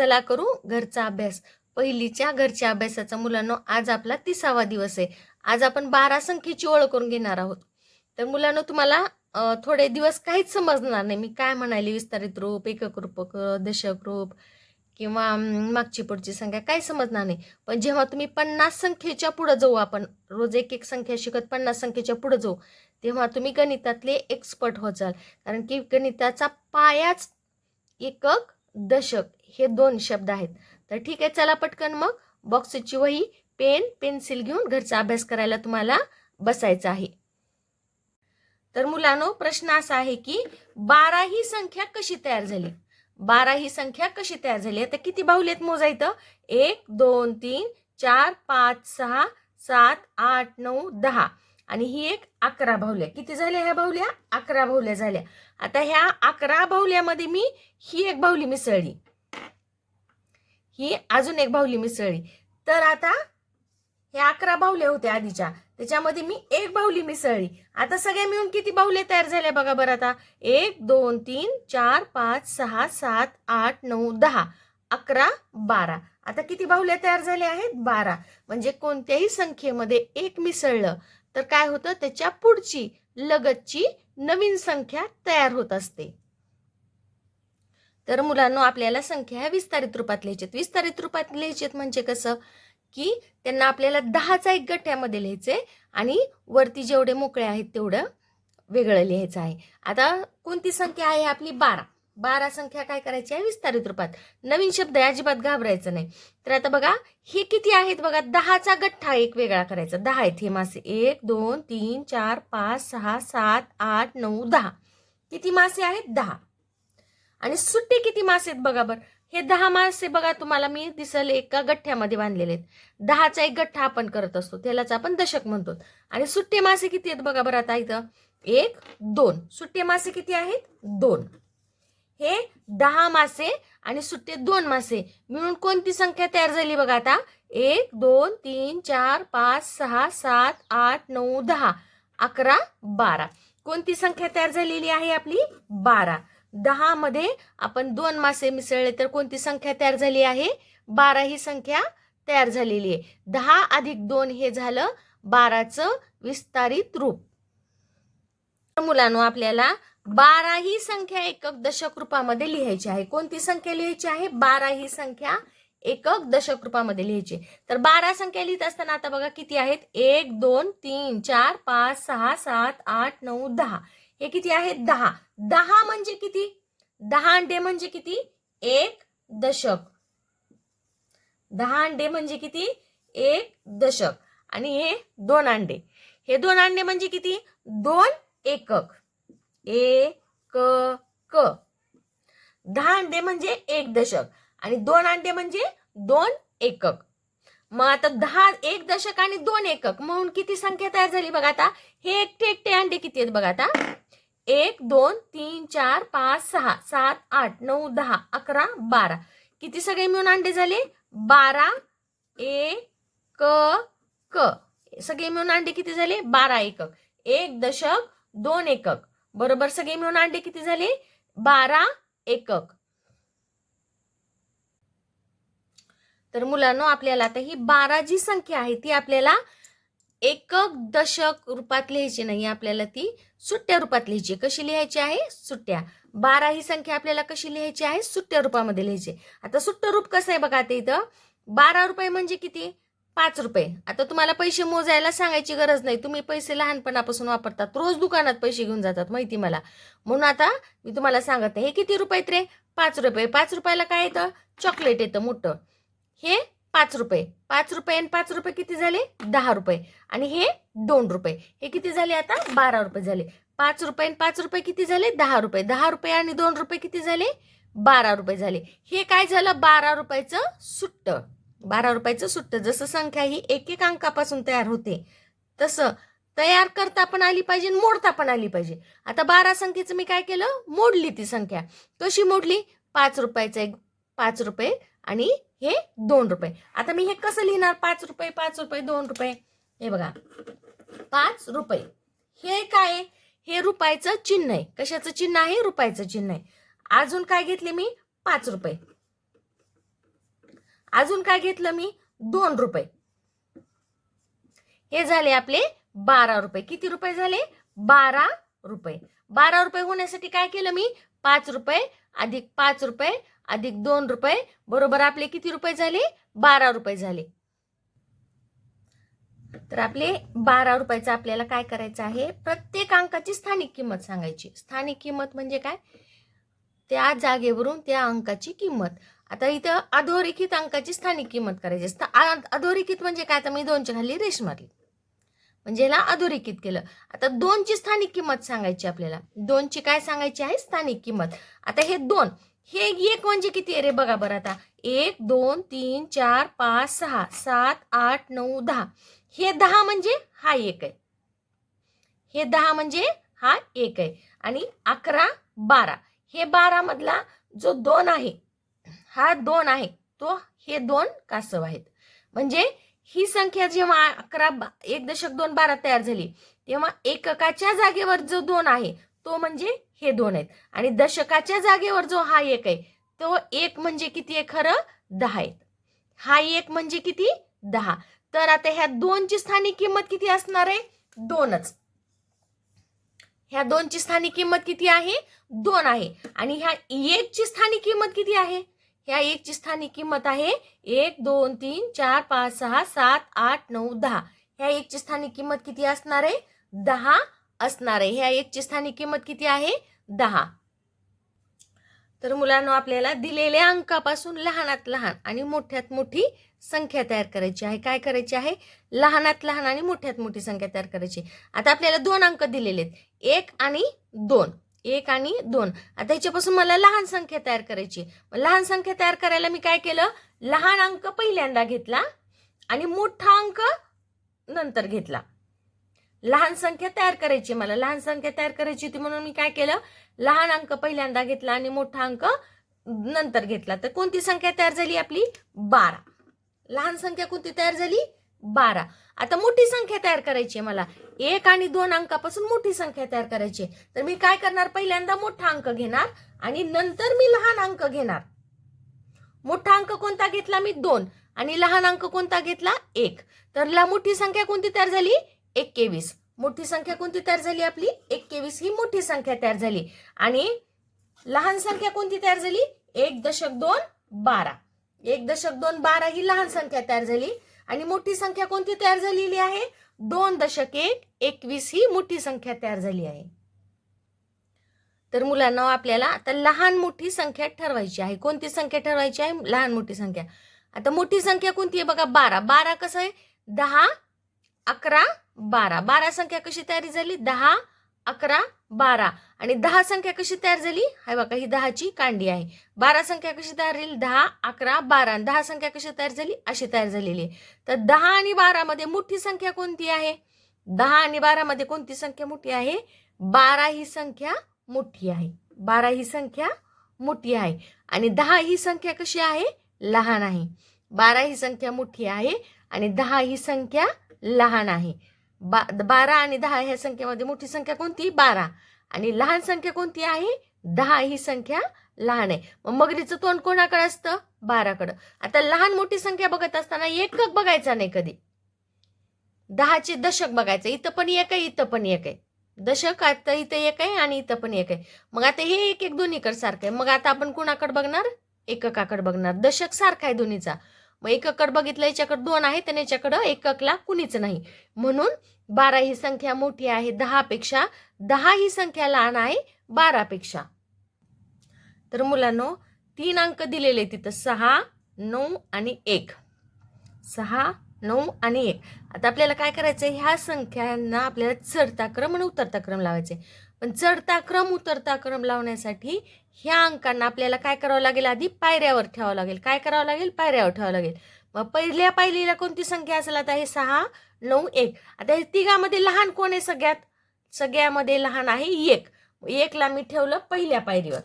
चला करू घरचा अभ्यास. पहिलीच्या घरच्या अभ्यासाचा मुलांनो आज आपला तिसावा दिवस आहे. आज आपण बारा संख्येची ओळख करून घेणार आहोत. तर मुलांनो तुम्हाला थोडे दिवस काहीच समजणार नाही. मी काय म्हणाले विस्तारित रूप एकक रूपक दशक रूप किंवा मागची पुढची संख्या काय समजणार नाही. पण जेव्हा तुम्ही पन्नास संख्येच्या पुढे जाऊ आपण रोज एक एक संख्या शिकत पन्नास संख्येच्या पुढे जाऊ तेव्हा तुम्ही गणितातले एक्सपर्ट होत जाल कारण की गणिताचा पायाच एकक दशक हे दोन शब्द आहेत. तर ठीक आहे चला पटकन मग बॉक्सची वही पेन पेन्सिल घेऊन घरचा अभ्यास करायला तुम्हाला बसायचं आहे. तर मुलांनो प्रश्न असा आहे की बारा ही संख्या कशी तयार झाली? बारा ही संख्या कशी तयार झाली? आता किती बाहुलेत मोजायचं एक दोन तीन चार पाच सहा सात आठ नऊ दहा. आणि ही एक अकरा बाहुल्या. किती झाल्या ह्या बाहुल्या? अकरा बाहुल्या झाल्या. आता ह्या अकरा बाहुल्यामध्ये मी ही एक बाहुली मिसळली. ही अजून एक बाहुली मिसळली. तर आता हे अकरा बाहुल्या होत्या आधीच्या. त्याच्यामध्ये मी एक बाहुली मिसळली. आता सगळ्या मिळून किती बाहुले तयार झाल्या बघा बरं आता. एक दोन तीन चार पाच सहा सात आठ नऊ दहा अकरा बारा. आता किती बाहुल्या तयार झाल्या आहेत? बारा. म्हणजे कोणत्याही संख्येमध्ये एक मिसळलं तर काय होतं? त्याच्या पुढची लगतची नवीन संख्या तयार होत असते. तर मुलांना आपल्याला संख्या ह्या विस्तारित रूपात लिहायच्यात विस्तारित रूपात लिहायचेत म्हणजे कसं? की त्यांना आपल्याला दहाचा एक गठ्ठ्यामध्ये लिहायचंय आणि वरती जेवढे मोकळे आहेत तेवढं वेगळं लिहायचं आहे. आता कोणती संख्या आहे आपली? बारा. बारा संख्या काय करायची आहे? विस्तारित रूपात. नवीन शब्द आहे अजिबात घाबरायचं नाही. तर आता बघा हे किती आहेत बघा? दहाचा गठ्ठा एक वेगळा करायचा. दहा आहेत. हे मासे एक दोन तीन चार पाच सहा सात आठ नऊ दहा. किती मासे आहेत? दहा. आणि सुट्टे किती मासे आहेत बघा बरं. हे दहा मासे बघा तुम्हाला मी दिसल एका गठ्ठ्यामध्ये बांधलेले आहेत. दहाचा एक गठ्ठा आपण करत असतो त्यालाच आपण दशक म्हणतो. आणि सुट्टे मासे किती आहेत बघा बरं आता इथं. एक दोन. सुट्टे मासे किती आहेत? दोन. हे दहा मासे आणि सुट्टे दोन मासे. मिळून कोणती संख्या तयार झाली बघा आता? एक दोन तीन चार पाच सहा सात आठ नऊ दहा अकरा बारा. कोणती संख्या तयार झालेली आहे आपली? बारा. दहा मध्ये आपण दोन मासे मिसळले तर कोणती संख्या तयार झाली आहे? बारा ही संख्या तयार झालेली आहे. दहा अधिक दोन हे झालं बाराचं विस्तारित रूप. मुलांनो आपल्याला बारा ही संख्या एकक दशक रूपामध्ये लिहायची आहे. कोणती संख्या लिहायची आहे? बारा ही संख्या एकक दशक रूपामध्ये लिहायची तर बारा संख्या लिहित असताना आता बघा किती आहेत? एक दोन तीन चार पाच सहा सात आठ नऊ दहा. हे किती आहेत दहा. दहा म्हणजे किती? दहा अंडे म्हणजे किती? एक दशक. दहा अंडे म्हणजे किती? एक दशक. आणि हे दोन अंडे हे दोन अंडे म्हणजे किती? दोन एकक. एक क दहा अंडे म्हणजे एक दशक. आणि दोन अंडे म्हणजे दोन एकक. मग आता दहा एक दशक आणि दोन एकक म्हणून किती संख्या तयार झाली बघा आता? हे एकटे एकटे अंडे किती आहेत बघा आता? एक दोन तीन चार पाच सहा सात आठ नऊ दहा अकरा बारा. किती सगळे मिळून अंडे झाले? बारा ए क क. सगळे मिळून अंडे किती झाले? बारा एकक. एक दशक दोन एकक. बरोबर सगळे मिळून अंडे किती झाले? बारा एकक. तर मुलांनो आपल्याला आता ही बारा जी संख्या आहे ती आपल्याला एकक दशक रूपात लिहायची नाही आपल्याला ती सुट्ट्या रूपात लिहायची कशी लिहायची आहे? सुट्ट्या. बारा ही संख्या आपल्याला कशी लिहायची आहे? सुट्ट्या रूपामध्ये लिहायची आता सुट्ट रूप कसं आहे बघा आता इथं? बारा रुपये म्हणजे किती? पाच रुपये. आता तुम्हाला पैसे मोजायला सांगायची गरज नाही. तुम्ही पैसे लहानपणापासून वापरतात. रोज दुकानात पैसे घेऊन जातात माहिती मला. म्हणून आता मी तुम्हाला सांगत आहे हे किती रुपये रे? पाच रुपये. पाच रुपयाला काय येतं? चॉकलेट येतं मोठं. हे पाच रुपये. पाच रुपये आणि पाच रुपये किती झाले? दहा रुपये. आणि हे दोन रुपये. हे किती झाले आता? बारा रुपये झाले. पाच रुपये आणि पाच रुपये किती झाले? दहा रुपये. दहा रुपये आणि दोन रुपये किती झाले? बारा रुपये झाले. हे काय झालं? बारा रुपयाचं सुट्ट. बारा रुपयाचं सुट्ट. जसं संख्या ही एक एक अंकापासून तयार होते तसं तयार करता पण आली पाहिजे आणि मोडता पण आली पाहिजे. आता बारा संख्येचं मी काय केलं? मोडली ती संख्या. कशी मोडली? पाच रुपयाचं एक पाच रुपये आणि हे दोन रुपये. आता मी हे कसं लिहिणार? पाच रुपये पाच रुपये दोन रुपये. हे बघा. पाच रुपये. हे काय हे रुपयाचं चिन्ह आहे. कशाचं चिन्ह आहे? रुपयाचं चिन्ह आहे. अजून काय घेतले मी? पाच रुपये. अजून काय घेतलं मी? दोन रुपये. हे झाले आपले बारा रुपये. किती रुपये झाले? बारा रुपये. बारा रुपये होण्यासाठी काय केलं मी? पाच रुपये अधिक पाच रुपये अधिक दोन रुपये बरोबर आपले किती रुपये झाले? बारा रुपये झाले. तर आपले बारा रुपयाचं आपल्याला काय करायचं आहे? प्रत्येक अंकाची स्थानिक किंमत सांगायची. स्थानिक किंमत म्हणजे काय? त्या जागेवरून त्या अंकाची किंमत. आता इथं अधोरेखित अंकाची स्थानिक किंमत करायची असतं. अधोरेखित म्हणजे काय? आता मी दोनच्या खाली रेश मारली. म्हणजे याला अधोरेखित केलं. आता दोनची स्थानिक किंमत सांगायची आपल्याला. दोनची काय सांगायची आहे? स्थानिक किंमत. आता हे दोन. हे एक म्हणजे किती आहे रे बघा बरं आता. एक दोन तीन चार पाच सहा सात आठ नऊ दहा. हे दहा म्हणजे हा एक आहे. हे दहा म्हणजे हा एक आहे. आणि अकरा बारा. हे बारा मधला जो दोन आहे हा दोन आहे तो हे दोन कासव आहेत. म्हणजे ही संख्या जेव्हा अकरा बा- एक दशक दोन बारा तयार झाली तेव्हा एककाच्या जागेवर जो दोन आहे तो म्हणजे हे दोन आहेत. आणि दशकाच्या जागेवर जो हा एक आहे तो एक म्हणजे किती आहे खरं? दहा आहेत. हा एक म्हणजे किती? दहा. तर आता ह्या दोनची स्थानिक किंमत किती असणार आहे? दोनच. ह्या दोनची स्थानिक किंमत किती आहे? दोन आहे. आणि ह्या एकची स्थानिक किंमत किती आहे? ह्या एकची स्थानिक किंमत आहे एक दोन तीन चार पाच सहा सात आठ नऊ दहा. ह्या एकची स्थानिक किंमत किती असणार आहे? दहा असणार आहे. ह्या एकची स्थानिक किंमत किती आहे? दहा. तर मुलांना आपल्याला दिलेल्या अंकापासून लहानात लहान आणि मोठ्यात मोठी संख्या तयार करायची आहे. काय करायची आहे? लहानात लहान आणि मोठ्यात मोठी संख्या तयार करायची. आता आपल्याला दोन अंक दिलेले आहेत. एक आणि दोन. एक आणि दोन. आता ह्याच्यापासून मला लहान संख्या तयार करायची. मग लहान संख्या तयार करायला मी काय केलं? लहान अंक पहिल्यांदा घेतला आणि मोठा अंक नंतर घेतला. लहान संख्या तयार करायची. मला लहान संख्या तयार करायची होती म्हणून मी काय केलं? लहान अंक पहिल्यांदा घेतला आणि मोठा अंक नंतर घेतला. तर कोणती संख्या तयार झाली आपली? बारा. लहान संख्या कोणती तयार झाली? बारा. आता मोठी संख्या तयार करायची आहे मला. एक आणि दोन अंकापासून मोठी संख्या तयार करायची आहे. तर मी काय करणार? पहिल्यांदा मोठा अंक घेणार आणि नंतर मी लहान अंक घेणार. मोठा अंक कोणता घेतला? मी दोन. आणि लहान अंक कोणता घेतला? एक. तर ला मोठी संख्या कोणती तयार झाली? एक्केवीस मोठी संख्या कोणती तयार झाली आपली? एक्केवीस ही मोठी संख्या तयार झाली. आणि लहान संख्या कोणती तयार झाली? एक दशक दोन बारा. एक दशक दोन बारा ही लहान संख्या तयार झाली. आणि मोठी संख्या कोणती तयार झालेली आहे? दोन दशक एक एकवीस ही मोठी संख्या तयार झाली आहे. तर मुलांना आपल्याला आता लहान मोठी संख्या ठरवायची आहे. कोणती संख्या ठरवायची आहे? लहान मोठी संख्या. आता मोठी संख्या कोणती आहे बघा? बारा. बारा कसं आहे? दहा अकरा बारा. बारा संख्या कशी तयारी झाली? दहा अकरा बारा. आणि दहा संख्या कशी तयार झाली? हाय बघा ही दहाची कांडी आहे. बारा संख्या कशी तयार झाली? दहा अकरा बारा. दहा संख्या कशी तयार झाली? अशी तयार झालेली आहे. तर दहा आणि बारामध्ये मोठी संख्या कोणती आहे? दहा आणि बारामध्ये कोणती संख्या मोठी आहे? बारा ही संख्या मोठी आहे. बारा ही संख्या मोठी आहे. आणि दहा ही संख्या कशी आहे? लहान आहे. बारा ही संख्या मोठी आहे. आणि दहा ही संख्या लहान आहे. बा बारा आणि दहा ह्या संख्येमध्ये मोठी संख्या कोणती? बारा. आणि लहान संख्या कोणती आहे? दहा ही संख्या लहान आहे. मग मगरीचं तोंड कोणाकडे असतं? बाराकडं. आता लहान मोठी संख्या बघत असताना एकक बघायचा नाही कधी. दहाचे दशक बघायचं. इथं पण एक आहे इथं पण एक आहे. दशक आता इथं एक आहे आणि इथं पण एक आहे. मग आता हे एक एक दोन्हीकडे सारखं आहे. मग आता आपण कुणाकडे बघणार? एककाकडे बघणार. दशक सारखा आहे दोन्हीचा. मग एककडे बघितलं याच्याकडे दोन आहे तर याच्याकडं एककला कुणीच नाही. म्हणून बारा ही संख्या मोठी आहे दहापेक्षा दहा ही संख्या लहान आहे बारापेक्षा तर मुलांनो तीन अंक दिलेले तिथं सहा नऊ आणि एक. सहा नऊ आणि एक. आता आपल्याला काय करायचं ह्या संख्यांना आपल्याला चढता क्रम आणि उतरता क्रम लावायचे पण चढता क्रम उतरता क्रम लावण्यासाठी ह्या अंकांना आपल्याला काय करावं लागेल? आधी पायऱ्यावर ठेवावं लागेल. काय करावं लागेल? पायऱ्यावर ठेवावं लागेल. मग पहिल्या पायरीला कोणती संख्या असेल? आता हे सहा नऊ एक. आता हे तिघामध्ये लहान कोण आहे सगळ्यात? सगळ्यामध्ये लहान आहे एक. एकला मी ठेवलं पहिल्या पायरीवर.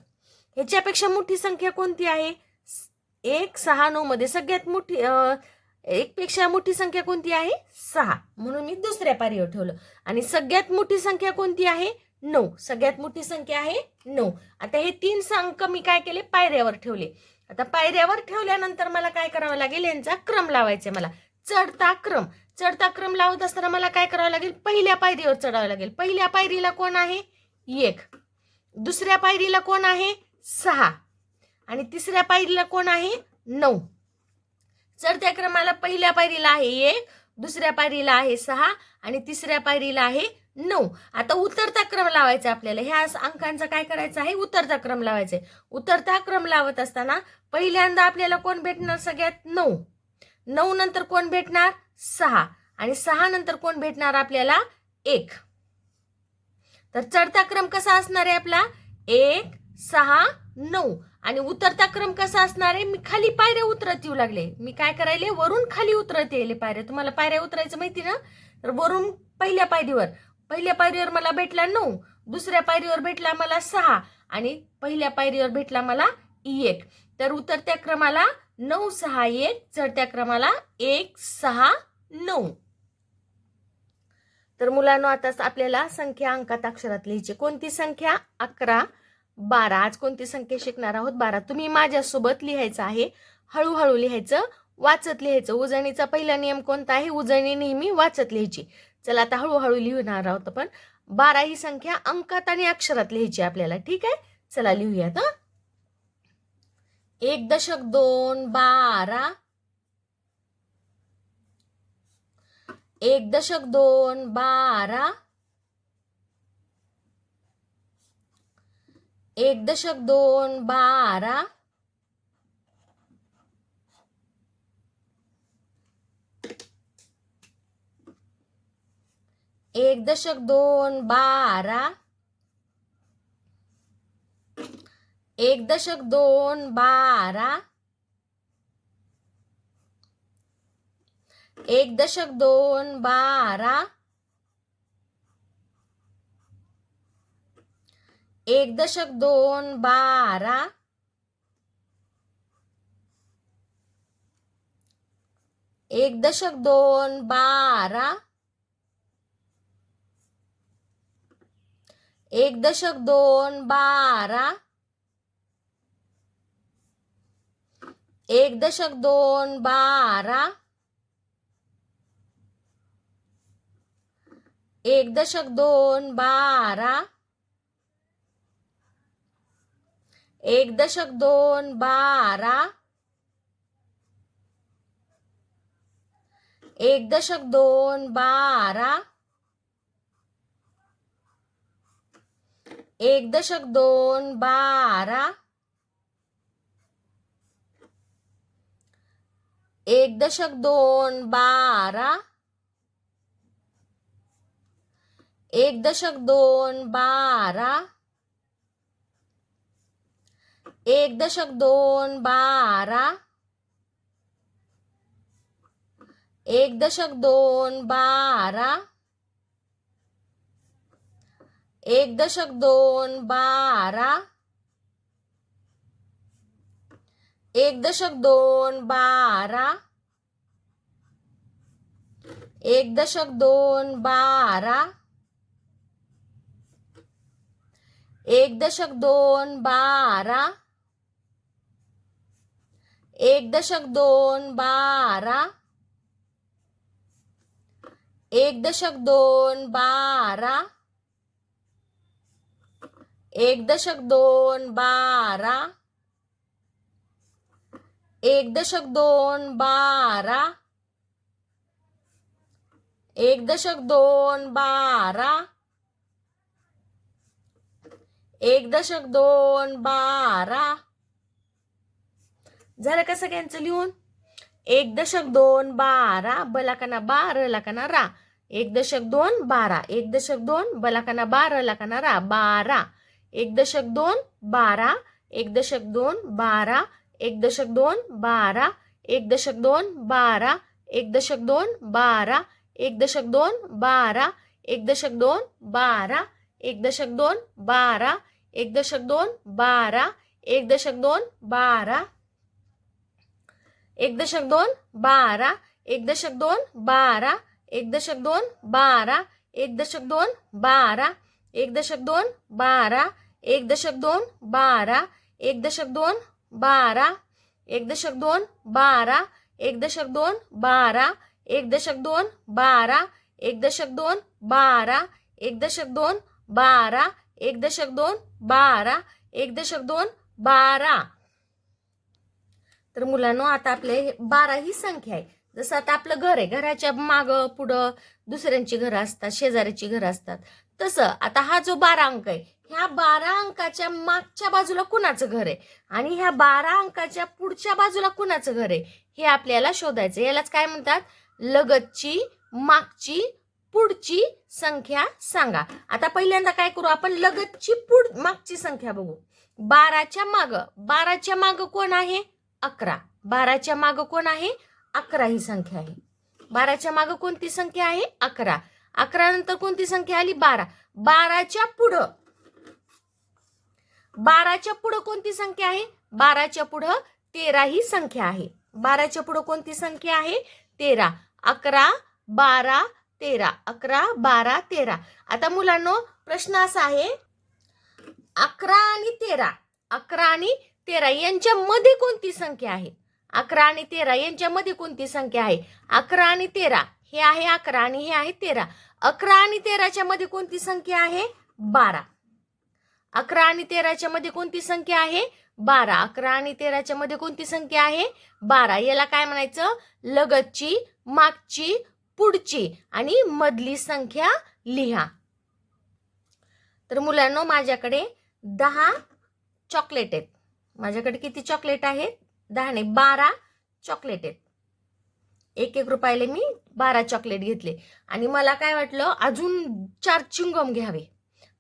ह्याच्यापेक्षा मोठी संख्या कोणती आहे? एक सहा नऊमध्ये सगळ्यात मोठी एकपेक्षा मोठी संख्या कोणती आहे? सहा. म्हणून मी दुसऱ्या पायरीवर ठेवलं. आणि सगळ्यात मोठी संख्या कोणती आहे? नऊ. सगळ्यात मोठी संख्या आहे नऊ. आता हे तीन अंक मी काय केले? पायऱ्यावर ठेवले. आता पायऱ्यावर ठेवल्यानंतर मला काय करावं लागेल? यांचा क्रम लावायचा आहे मला. चढता क्रम. चढता क्रम लावत असताना मला काय करावं लागेल? पहिल्या पायरीवर चढावं लागेल. पहिल्या पायरीला कोण आहे? एक. दुसऱ्या पायरीला कोण आहे? सहा. आणि तिसऱ्या पायरीला कोण आहे? नऊ. चढत्या क्रमाला पहिल्या पायरीला आहे एक दुसऱ्या पायरीला आहे सहा आणि तिसऱ्या पायरीला आहे नऊ. आता उतरता क्रम लावायचा आपल्याला. ह्या अंकांचा काय करायचं आहे? उतरता क्रम लावायचा आहे. उतरता क्रम लावत असताना पहिल्यांदा आपल्याला कोण भेटणार? सगळ्यात नऊ. नऊ नंतर कोण भेटणार? सहा. आणि सहा नंतर कोण भेटणार आपल्याला? एक. तर चढता क्रम कसा असणार आहे आपला? एक सहा नऊ. आणि उतरता क्रम कसा असणार आहे? मी खाली पायऱ्या उतरत येऊ लागले. मी काय करायले? वरून खाली उतरत येईल पायऱ्या. तुम्हाला पायऱ्या उतरायचं माहिती ना? तर वरून पहिल्या पायरीवर. पहिल्या पायरीवर मला भेटला नऊ दुसऱ्या पायरीवर भेटला मला सहा आणि पहिल्या पायरीवर भेटला मला एक. तर उतरत्या क्रमाला नऊ सहा एक चढत्या क्रमाला एक सहा नऊ. तर मुलांनो आता आपल्याला संख्या अंकात अक्षरात लिहायची. कोणती संख्या? अकरा बारा. आज कोणती संख्या शिकणार आहोत? बारा. तुम्ही माझ्यासोबत लिहायचं आहे. हळूहळू लिहायचं वाचत लिहायचं. उजळणीचा पहिला नियम कोणता आहे? उजळणी नेहमी वाचत लिहायची. चला आता हळूहळू लिहिणार आहोत आपण. बारा ही संख्या अंकात आणि अक्षरात लिहायची आपल्याला ठीक आहे? चला लिहूयात एक दशक दोन बारा. एक दशक दोन बारा. एक दशक दोन बारा. एक दशक दोन बारा. एक दशक दोन बारा. एक दशक दोन बारा. एक दशक दोन बारा. एक दशक दोन बारा. एक दशक दोन बारा. एक दशक दोन बारा. एक दशक दोन बारा. एक दशक दोन बारा. एक दशक दोन बारा. एक दशक दोन बारा. एक दशक दोन बारा. एक दशक दोन बारा. एक दशक दोन बारा. एक दशक दोन बारा. एक दशक दोन बारा. एक दशक दोन बारा. एक दशक दोन बारा. एक दशक दोन बारा. एक दशक दोन बारा. एक दशक दोन बारा. एक दशक दोन बारा. एक दशक दोन बारा. एक दशक दोन बारा. एक दशक दोन बारा. झालं का सगळ्यांचं लिहून? एक दशक दोन बारा बलाकाना बार लाकाना रा. एक दशक दोन बारा. एक दशक दोन बलाकाना बार लाकाना रा. बारा. एक दशक दोन बारा एक दशक दोन बारा एक दशक दोन बारा एक दशक दोन बारा एक दशक दोन बारा एक दशक दोन बारा एक दशक दोन बारा एक दशक दोन बारा एक दशक दोन बारा एक दशक दोन बारा एक दशक दोन बारा एक दशक दोन बारा एक दशक दोन बारा एक दशक दोन बारा एक दशक दोन बारा एक दशक दोन बारा. एक दशक दोन बारा. एक दशक दोन बारा. एक दशक दोन बारा. एक दशक दोन बारा. एक दशक दोन बारा. एक दशक दोन बारा. एक दशक दोन बारा. एक दशक दोन बारा. तर मुलांनो आता आपले हे बारा ही संख्या आहे. जसं आता आपलं घर आहे घराच्या मागं पुढं दुसऱ्यांची घरं असतात शेजाऱ्याची घरं असतात. तसं आता हा जो बारा अंक आहे ह्या बारा अंकाच्या मागच्या बाजूला कुणाचं घर आहे? आणि ह्या बारा अंकाच्या पुढच्या बाजूला कुणाचं घर आहे? हे आपल्याला शोधायचं यालाच काय म्हणतात? लगतची मागची पुढची संख्या सांगा. आता पहिल्यांदा काय करू? आपण लगतची पुढ मागची संख्या बघू. बाराच्या माग बाराच्या माग कोण आहे? अकरा. बाराच्या माग कोण आहे? अकरा ही संख्या आहे. बाराच्या माग कोणती संख्या आहे? अकरा. अकरा नंतर कोणती संख्या आली? बारा. बाराच्या पुढं बाराच्या पुढं कोणती संख्या आहे? बाराच्या पुढं तेरा ही संख्या आहे. बाराच्या पुढं कोणती संख्या आहे? तेरा. अकरा बारा तेरा. अकरा बारा तेरा. आता मुलांनो प्रश्न असा आहे. अकरा आणि तेरा. अकरा आणि तेरा यांच्यामध्ये कोणती संख्या आहे? अकरा आणि तेरा यांच्यामध्ये कोणती संख्या आहे? अकरा आणि तेरा. हे आहे अकरा आणि हे आहे तेरा. अकरा आणि तेराच्या मध्ये कोणती संख्या आहे? बारा. अकरा आणि तेराच्या मध्ये कोणती संख्या आहे? बारा. अकरा आणि तेराच्या मध्ये कोणती संख्या आहे? बारा. याला काय म्हणायचं? लगतची मागची पुढची आणि मधली संख्या लिहा. तर मुलांनो माझ्याकडे दहा चॉकलेट आहेत. माझ्याकडे किती चॉकलेट आहेत? दहा नाही बारा चॉकलेट आहेत. एक एक रुपयाला मी बारा चॉकलेट घेतले. आणि मला काय वाटलं? अजून चार चिंगम घ्यावे.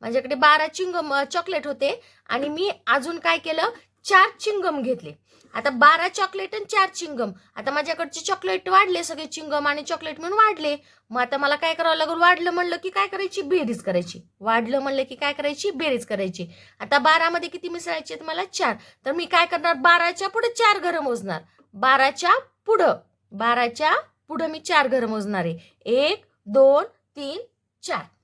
माझ्याकडे बारा चिंगम चॉकलेट होते. आणि मी अजून काय केलं? चार चिंगम घेतले. आता बारा चॉकलेट आणि चार चिंगम. आता माझ्याकडचे चॉकलेट वाढले सगळे चिंगम आणि चॉकलेट म्हणून वाढले. मग आता मला काय करावं लागेल? वाढलं म्हणलं की काय करायची? बेरीज करायची. वाढलं म्हणलं की काय करायची? बेरीज करायची. आता बारामध्ये किती मिसळायचे आहेत मला? चार. तर मी काय करणार? बाराच्या पुढे चार घरं मोजणार. बाराच्या पुढं. बाराच्या पुढं मी चार घरं मोजणार आहे. एक दोन तीन चार.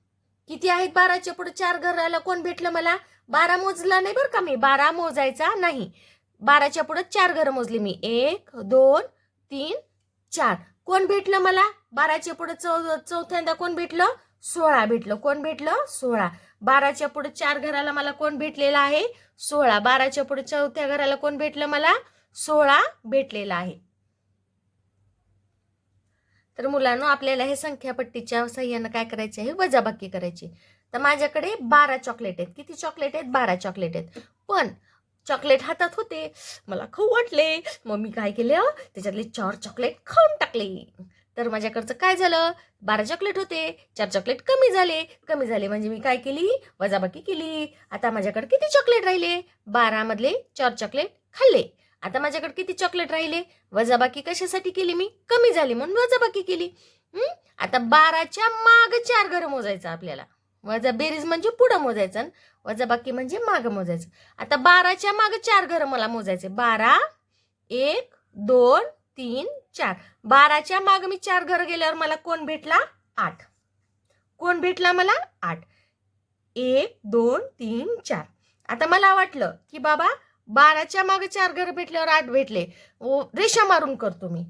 किती आहेत बाराच्या पुढे चार घराला कोण भेटलं मला? बारा मोजला नाही बरं का मी. बारा मोजायचा नाही. बाराच्या पुढे चार घरं मोजली मी. एक दोन तीन चार. कोण भेटलं मला? बाराच्या पुढे चौ चौथ्यांदा कोण भेटलं? सोळा भेटलं. कोण भेटलं? सोळा. बाराच्या पुढे चार घराला मला कोण भेटलेला आहे? सोळा. बाराच्या पुढे चौथ्या घराला कोण भेटलं मला? सोळा भेटलेला आहे. तर मुलांनो आपल्याला हे संख्यापट्टीच्या सहाय्यानं काय करायचे आहे? वजाबाकी करायची तर माझ्याकडे बारा चॉकलेट आहेत. किती चॉकलेट आहेत? बारा चॉकलेट आहेत. पण चॉकलेट हातात होते. मला खाऊ वाटले. मग मी काय केलं? त्याच्यातले चार चॉकलेट खाऊन टाकले. तर माझ्याकडचं काय झालं? बारा चॉकलेट होते. चार चॉकलेट कमी झाले. कमी झाले म्हणजे मी काय केली? वजाबाकी केली. आता माझ्याकडे किती चॉकलेट राहिले? बारामधले चार चॉकलेट खाल्ले. आता माझ्याकडे किती चॉकलेट राहिले? वजाबाकी कशासाठी केली मी? कमी झाली म्हणून वजाबाकी केली. आता बाराच्या माग चार घरं मोजायचं आपल्याला. वजा बेरीज म्हणजे पुढं मोजायचं वजाबाकी म्हणजे माग मोजायचं. आता बाराच्या माग चार घरं मला मोजायचे. बारा एक दोन तीन चार. बाराच्या माग मी चार घर गेल्यावर मला कोण भेटला? आठ. कोण भेटला मला? आठ. एक दोन तीन चार. आता मला वाटलं की बाबा बाराच्या मागे चार घर भेटल्यावर आठ भेटले. रेषा मारून करतो मी.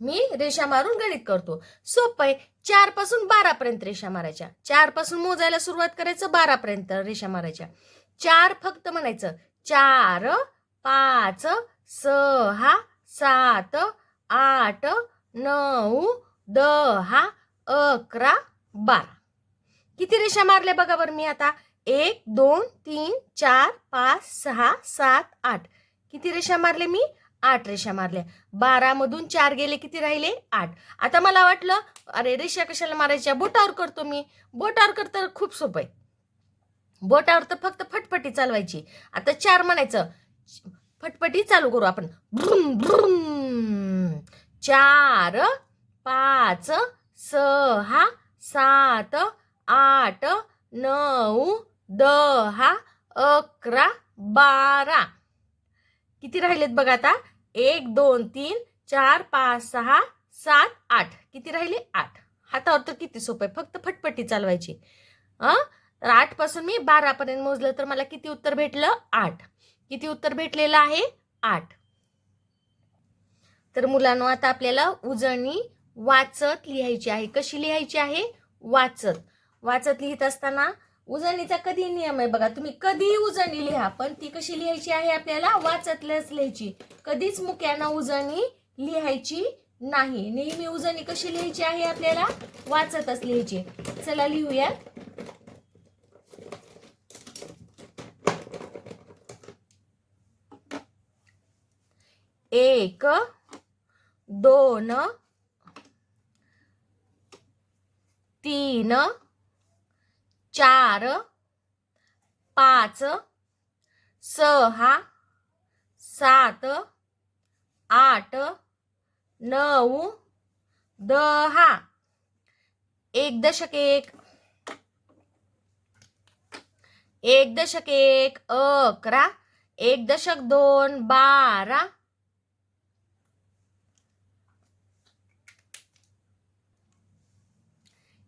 मी रेषा मारून गणित करतो. सोपं आहे. चारपासून बारा पर्यंत रेषा मारायच्या. चारपासून मोजायला सुरुवात करायचं बारा पर्यंत रेषा मारायच्या. चार फक्त म्हणायचं चार पाच सहा सात आठ नऊ दहा अकरा बारा. किती रेषा मारल्या बघा बरं मी आता. एक दोन तीन चार पाच सहा सात आठ. किती रेषा मारले मी? आठ रेषा मारल्या. बारामधून चार गेले किती राहिले? आठ. आता मला वाटलं अरे रेषा कशाला मारायच्या? बोटावर करतो मी. बोटावर करता खूप सोपं आहे. बोटावर तर फक्त फटफटी चालवायची. आता चार म्हणायचं. फटफटी चालू करू आपण. ब्रुम ब्रुम चार पाच सहा सात आठ नऊ दहा अकरा बारा. किती राहिलेत बघा आता? एक दोन तीन चार पाच सहा सात आठ. किती राहिले? आठ. हातावर तर किती सोपं आहे. फक्त फटफटी चालवायची. अं? तर आठपासून मी बारा पर्यंत मोजलं तर मला किती उत्तर भेटलं? आठ. किती उत्तर भेटलेलं आहे? आठ. तर मुलांनो आता आपल्याला उजळणी वाचत लिहायची आहे. कशी लिहायची आहे? वाचत. वाचत लिहित असताना उजळणीचा कधी नियम आहे बघा तुम्ही कधी उजळणी लिहा पण ती कशी लिहायची आहे आपल्याला? वाचतल्याच लिहायची. कधीच मुक्यानं उजळणी लिहायची नाही. नेहमी उजळणी कशी लिहायची आहे आपल्याला? वाचतच लिहायची. चला लिहूयात एक दोन तीन चार पाच सहा सात आठ नऊ दहा. एक दशक एक. एक दशक एक अकरा. एक दशक दोन बारा.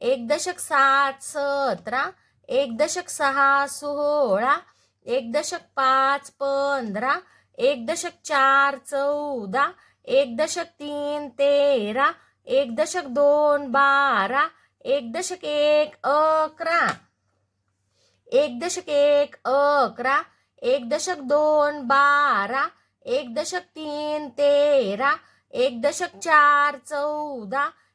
एक दशक सात सतरा एक दशक सहा सोळा एक दशक पाच पंधरा एक दशक चार चौदा एक दशक तीन तेरा एक दशक दोन बारा एक दशक एक अकरा एक दशक एक अकरा एक दशक दोन बारा एक दशक तीन तेरा एक दशक चार चौदा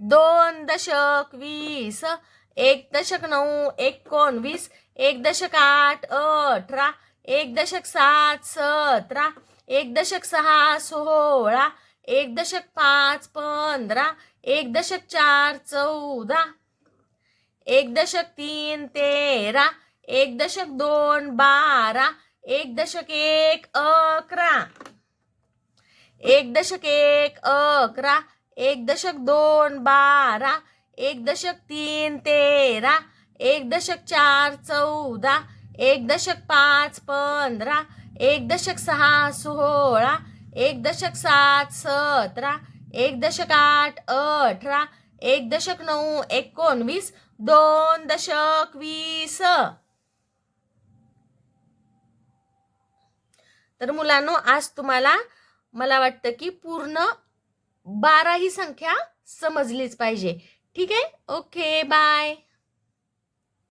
दोन दशक वीस एक दशक नऊ एकोणवीस एक दशक आठ अठरा एक दशक सात सतरा एक दशक सहा सोळा एक दशक पाच पंधरा एक दशक चार चौदा एक दशक तीन तेरा एक दशक दोन बारा एक दशक एक अकरा एक दशक एक अकरा एक दशक दोन बारा एक दशक तीन तेरा एक दशक चार चौदा एक दशक पाच पंधरा एक दशक सहा सोळा एक दशक सात सतरा एक दशक आठ अठरा एक दशक नऊ एकोणवीस दोन दशक वीस. तर मुलांनो आज तुम्हाला मला वाटतं की पूर्ण बारा ही संख्या समजलीच पाहिजे. ठीक आहे? Okay bye